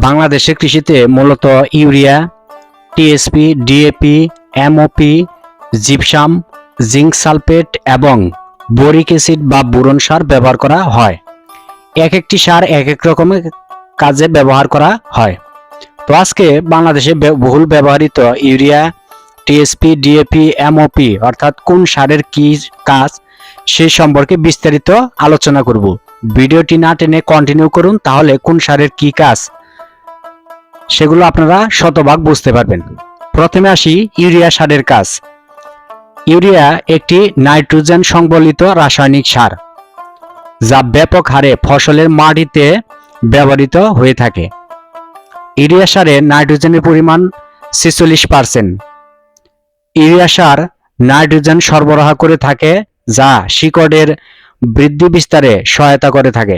বাংলাদেশের কৃষিতে মূলত urea, TSP, DAP, MOP, gypsum, zinc sulphate এবং বোরিক অ্যাসিড বা বোরন সার ব্যবহার করা হয়। এক একটি সার এক এক রকমের কাজে ব্যবহার করা হয়। তো আজকে বাংলাদেশে বহুল ব্যবহৃত ইউরিয়া, টিএসপি, ডিএপি, এমওপি, অর্থাৎ কোন সারের কি কাজ সেই সম্পর্কে বিস্তারিত আলোচনা করব। ভিডিওটি না টেনে কন্টিনিউ করুন, তাহলে কোন সারের কি কাজ সেগুলো আপনারা শতভাগ বুঝতে পারবেন। প্রথমে আসি ইউরিয়া সারের কাজ। ইউরিয়া একটি নাইট্রোজেন সংবলিত রাসায়নিক সার, যা ব্যাপক হারে ফসলের মাটিতে ব্যবহৃত হয়ে থাকে। ইউরিয়া সারে নাইট্রোজেনের পরিমাণ ছেচল্লিশ পার্সেন্ট। ইউরিয়া সার নাইট্রোজেন সরবরাহ করে থাকে, যা শিকড়ের বৃদ্ধি বিস্তারে সহায়তা করে থাকে।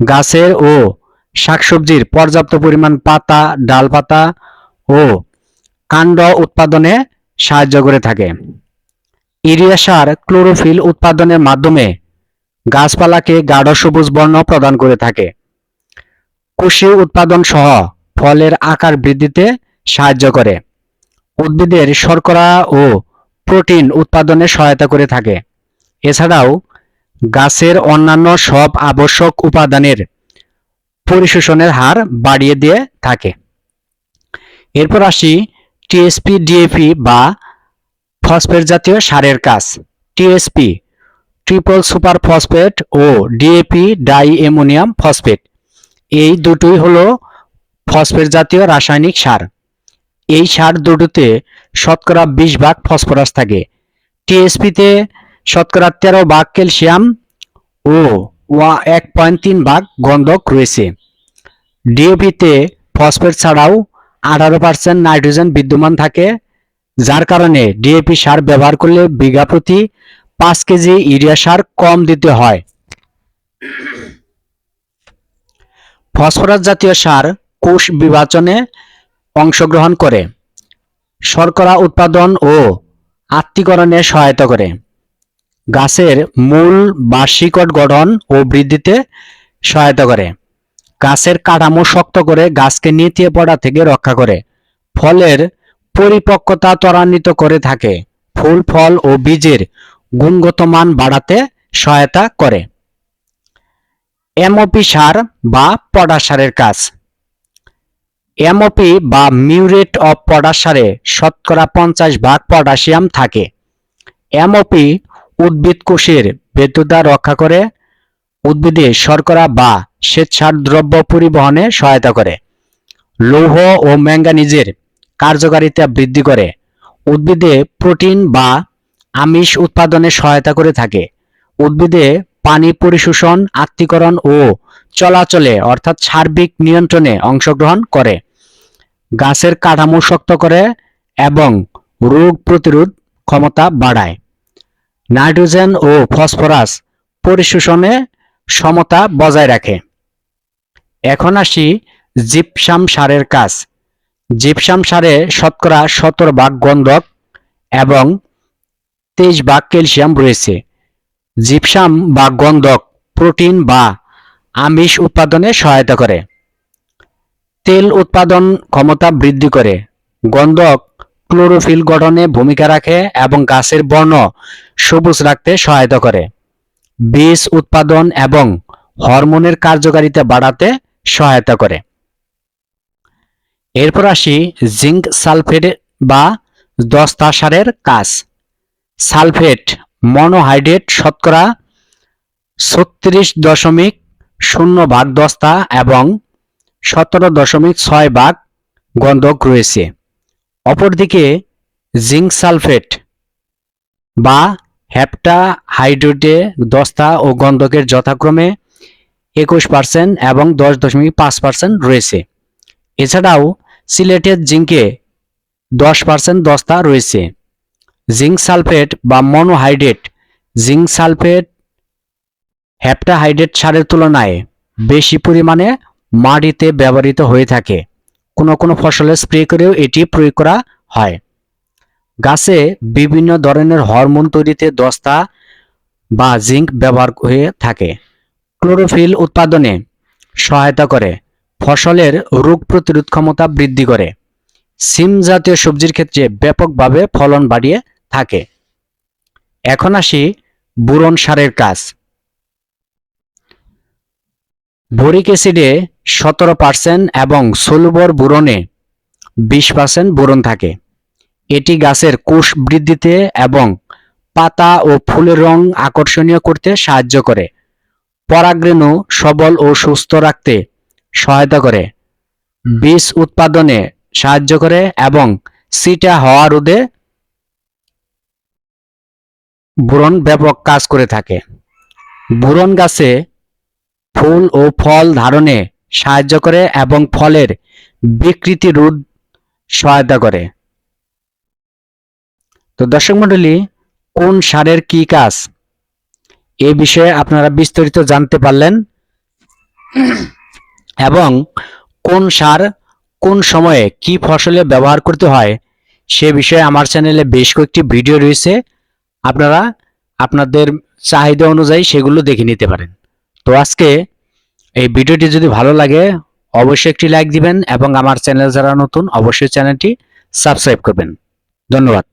গাছের ও শাকসবজির পর্যাপ্ত পরিমাণ পাতা, ডালপাতা ও কাণ্ড উৎপাদনে সাহায্য করে থাকে। ইউরিয়া সার ক্লোরোফিল উৎপাদনের মাধ্যমে গাছপালাকে গাঢ় সবুজ বর্ণ প্রদান করে থাকে। কৃষি উৎপাদন সহ ফলের আকার বৃদ্ধিতে সাহায্য করে। উদ্ভিদের শর্করা ও প্রোটিন উৎপাদনে সহায়তা করে থাকে। এছাড়াও গাছের অন্যান্য সব আবশ্যক উপাদানের পরিশোষণের হার বাড়িয়ে দিয়ে থাকে। এরপর আসি টিএসপি ডিএপি বা ফসফেট জাতীয় সারের কাজ। টিএসপি ট্রিপল সুপার ফসফেট ও ডিএপি ডাই অ্যামোনিয়াম ফসফেট। এই দুটোই হলো ফসফেট জাতীয় রাসায়নিক সার। এই সার দুটোতে শতকরা বিশ ভাগ ফসফরাস থাকে। টিএসপিতে শতকরা তেরো ভাগ ক্যালসিয়াম ও এক পয়েন্ট তিন ভাগ গন্ধক রয়েছে। ডিওপিতে ফসফেট ছাড়াও আঠারো পার্সেন্ট নাইট্রোজেন বিদ্যমান থাকে, যার কারণে ডিএপি সার ব্যবহার করলে বিঘা প্রতি পাঁচ কেজি ইউরিয়া সার কম দিতে হয়। ফসফরাস জাতীয় সার কোষ বিভাজনে অংশগ্রহণ করে, শর্করা উৎপাদন ও আত্তীকরণে সহায়তা করে। গাছের মূল বা গঠন ও বৃদ্ধিতে সহায়তা করে। গাছের কাঠামো শক্ত করে গাছকে নিতিয়ে পড়া থেকে রক্ষা করে। ফলের পরিপক্কতা ত্বরান্বিত করে থাকে। ফুল, ফল ও বীজের গুণগত মান বাড়াতে সহায়তা করে। এমওপি সার বা পটাশ সারের কাজ। এমওপি বা মিউরেট অফ পটাশ শতকরা পঞ্চাশ ভাগ পটাশিয়াম থাকে। এমওপি উদ্ভিদ কোষের বেতুতা রক্ষা করে উদ্ভিদে শর্করা বা শ্বেতসার দ্রব্য পরিবহনে সহায়তা করে। লৌহ ও ম্যাঙ্গানিজের কার্যকারিতা বৃদ্ধি করে। উদ্ভিদে প্রোটিন বা আমিষ উৎপাদনে সহায়তা করে থাকে। উদ্ভিদে পানি পরিশোষণ আত্মীকরণ ও চলাচলে, অর্থাৎ সার্বিক নিয়ন্ত্রণে অংশগ্রহণ করে। গাছের কাঠামো শক্ত করে এবং রোগ প্রতিরোধ ক্ষমতা বাড়ায়। নাইট্রোজেন ও ফসফরাস পরিশোষণে সমতা বজায় রাখে। এখন আসি জিপসাম সারের কাজ। জিপসাম সারে শতকরা সতেরো ভাগ গন্ধক এবং তেইশ ভাগ ক্যালসিয়াম রয়েছে। জিপসাম বা গন্ধক প্রোটিন বা আমিষ উৎপাদনে সহায়তা করে। তেল উৎপাদন ক্ষমতা বৃদ্ধি করে। গন্ধক ক্লোরোফিল গঠনে ভূমিকা রাখে এবং গাছের বর্ণ সবুজ রাখতে সহায়তা করে। বীজ উৎপাদন এবং হরমোনের কার্যকারিতা বাড়াতে সহায়তা করে। এরপর আসি জিঙ্ক সালফেট বা দস্তা সারের কাজ। সালফেট মনোহাইড্রেট শতকরা ছত্রিশ দশমিক শূন্য ভাগ দস্তা এবং সতেরো দশমিক ছয় ভাগ গন্ধক রয়েছে। অপরদিকে জিঙ্ক সালফেট বা হ্যাপটা হাইড্রেটে দস্তা ও গন্ধকের যথাক্রমে একুশ পার্সেন্ট এবং দশ দশমিক পাঁচ পার্সেন্ট রয়েছে। এছাড়াও সিলেটের জিঙ্কে দশ পার্সেন্ট দস্তা রয়েছে। জিঙ্ক সালফেট বা মনোহাইড্রেট জিঙ্ক সালফেট হ্যাপটাহাইড্রেট সারের তুলনায় বেশি পরিমাণে মাটিতে ব্যবহৃত হয়ে থাকে। কোনো কোনো ফসলে স্প্রে করেও এটি প্রয়োগ করা হয়। গাছে বিভিন্ন ধরনের হরমোন তৈরিতে দস্তা বা জিঙ্ক ব্যবহার হয়ে থাকে। ক্লোরোফিল উৎপাদনে সহায়তা করে। ফসলের রোগ প্রতিরোধ ক্ষমতা বৃদ্ধি করে। সিম জাতীয় সবজির ক্ষেত্রে ব্যাপকভাবে ফলন বাড়িয়ে থাকে। এখন আসি বুরন সারের কাজ। বোরিক অ্যাসিডে সতেরো পার্সেন্ট এবং সোলুবর বুরনে বিশ পার্সেন্ট বোরন থাকে। এটি গাছের কোষ বৃদ্ধিতে এবং পাতা ও ফুলের রং আকর্ষণীয় করতে সাহায্য করে। পরাগরেণু সবল ও সুস্থ রাখতে সহায়তা করে। বীজ উৎপাদনে সাহায্য করে এবং সিটা হওয়া রোধে বোরন ব্যাপক কাজ করে থাকে। বোরন গাছে ফুল ও ফল ধারণে সাহায্য করে এবং ফলের বিকৃতি রোধ সহায়তা করে। তো দর্শক মণ্ডলী কোন সারের কি কাজ? এ বিষয়ে আপনারা বিস্তারিত জানতে পারলেন। এবং কোন সার কোন সময়ে কি ফসলে ব্যবহার করতে হয়, সে বিষয়ে আমার চ্যানেলে বেশ কয়েকটি ভিডিও রয়েছে। আপনারা আপনাদের চাহিদা অনুযায়ী সেগুলো দেখে নিতে পারেন। তো আজকে এই ভিডিওটি যদি ভালো লাগে, অবশ্যই একটি লাইক দিবেন এবং আমার চ্যানেল যারা নতুন, অবশ্যই চ্যানেলটি সাবস্ক্রাইব করবেন। ধন্যবাদ।